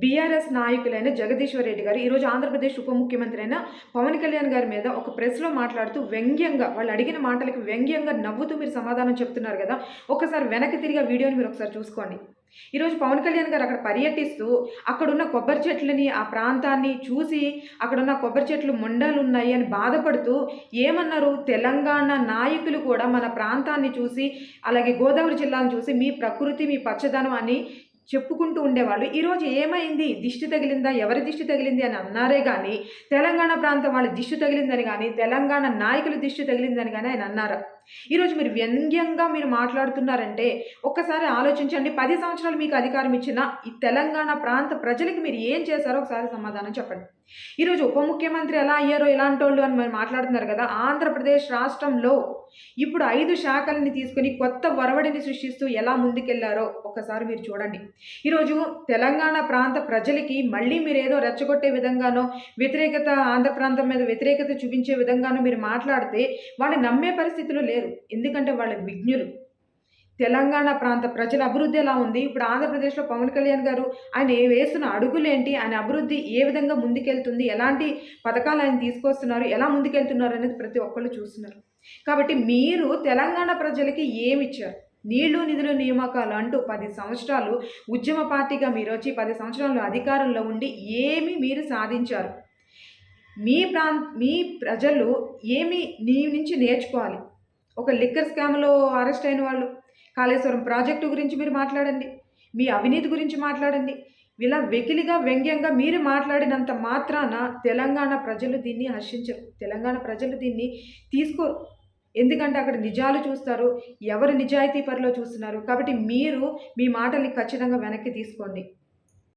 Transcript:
BRS నాయకులైన Jagadishwar Reddy గారు ఈరోజు ఆంధ్రప్రదేశ్ ఉప ముఖ్యమంత్రి అయిన పవన్ కళ్యాణ్ గారి మీద ఒక ప్రెస్లో మాట్లాడుతూ వ్యంగ్యంగా వాళ్ళు అడిగిన మాటలకు వ్యంగ్యంగా నవ్వుతూ మీరు సమాధానం చెప్తున్నారు కదా ఒకసారి వెనక్కి తిరిగి ఆ వీడియోని మీరు ఒకసారి చూసుకోండి. ఈరోజు పవన్ కళ్యాణ్ గారు అక్కడ పర్యటిస్తూ అక్కడున్న కొబ్బరి చెట్లని ఆ ప్రాంతాన్ని చూసి అక్కడున్న కొబ్బరి చెట్లు మొండాలు ఉన్నాయి అని బాధపడుతూ ఏమన్నారు? తెలంగాణ నాయకులు కూడా మన ప్రాంతాన్ని చూసి అలాగే గోదావరి జిల్లాను చూసి మీ ప్రకృతి మీ పచ్చదనం అని చెప్పుకుంటూ ఉండేవాళ్ళు. ఈరోజు ఏమైంది? దిష్టి తగిలిందా? ఎవరి దిష్టి తగిలింది అని అన్నారే కానీ తెలంగాణ ప్రాంతం వాళ్ళ దిష్టి తగిలిందని కానీ తెలంగాణ నాయకుల దిష్టి తగిలిందని కానీ ఆయన అన్నారు. ఈరోజు మీరు వ్యంగ్యంగా మీరు మాట్లాడుతున్నారంటే ఒక్కసారి ఆలోచించండి. పది సంవత్సరాలు మీకు అధికారం ఇచ్చిన ఈ తెలంగాణ ప్రాంత ప్రజలకి మీరు ఏం చేశారో ఒకసారి సమాధానం చెప్పండి. ఈరోజు ఉప ముఖ్యమంత్రి ఎలా అయ్యారో ఇలాంటి వాళ్ళు అని మీరు మాట్లాడుతున్నారు కదా. ఆంధ్రప్రదేశ్ రాష్ట్రంలో ఇప్పుడు ఐదు శాఖలని తీసుకుని కొత్త వరవడిని సృష్టిస్తూ ఎలా ముందుకెళ్ళారో ఒకసారి మీరు చూడండి. ఈరోజు తెలంగాణ ప్రాంత ప్రజలకి మళ్ళీ మీరు ఏదో రెచ్చగొట్టే విధంగానో వ్యతిరేకత ఆంధ్ర ప్రాంతం మీద వ్యతిరేకత చూపించే విధంగానో మీరు మాట్లాడితే వాళ్ళు నమ్మే పరిస్థితులు లేరు. ఎందుకంటే వాళ్ళ విజ్ఞులు. తెలంగాణ ప్రాంత ప్రజల అభివృద్ధి ఎలా ఉంది? ఇప్పుడు ఆంధ్రప్రదేశ్లో పవన్ కళ్యాణ్ గారు ఆయన వేస్తున్న అడుగులేంటి? ఆయన అభివృద్ధి ఏ విధంగా ముందుకెళ్తుంది? ఎలాంటి పథకాలు ఆయన తీసుకొస్తున్నారు? ఎలా ముందుకెళ్తున్నారు అనేది ప్రతి ఒక్కళ్ళు చూస్తున్నారు. కాబట్టి మీరు తెలంగాణ ప్రజలకి ఏమి ఇచ్చారు నీళ్ళు నిధులు నియామకాలు అంటూ పది సంవత్సరాలు ఉద్యమ పార్టీగా మీరు వచ్చి పది సంవత్సరాలు అధికారంలో ఉండి ఏమి మీరు సాధించారు? మీ ప్రాం మీ ప్రజలు ఏమి నీ నుంచి నేర్చుకోవాలి? ఒక లిక్కర్ స్కామ్లో అరెస్ట్ అయిన వాళ్ళు కాళేశ్వరం ప్రాజెక్టు గురించి మీరు మాట్లాడండి మీ అవినీతి గురించి మాట్లాడండి ఇలా వెకిలిగా వ్యంగ్యంగా మీరు మాట్లాడినంత మాత్రాన తెలంగాణ ప్రజలు దీన్ని హర్షించరు. తెలంగాణ ప్రజలు దీన్ని తీసుకోరు. ఎందుకంటే అక్కడ నిజాలు చూస్తారు. ఎవరు నిజాయితీ పరిలో చూస్తున్నారు. కాబట్టి మీరు మీ మాటల్ని ఖచ్చితంగా వెనక్కి తీసుకోండి.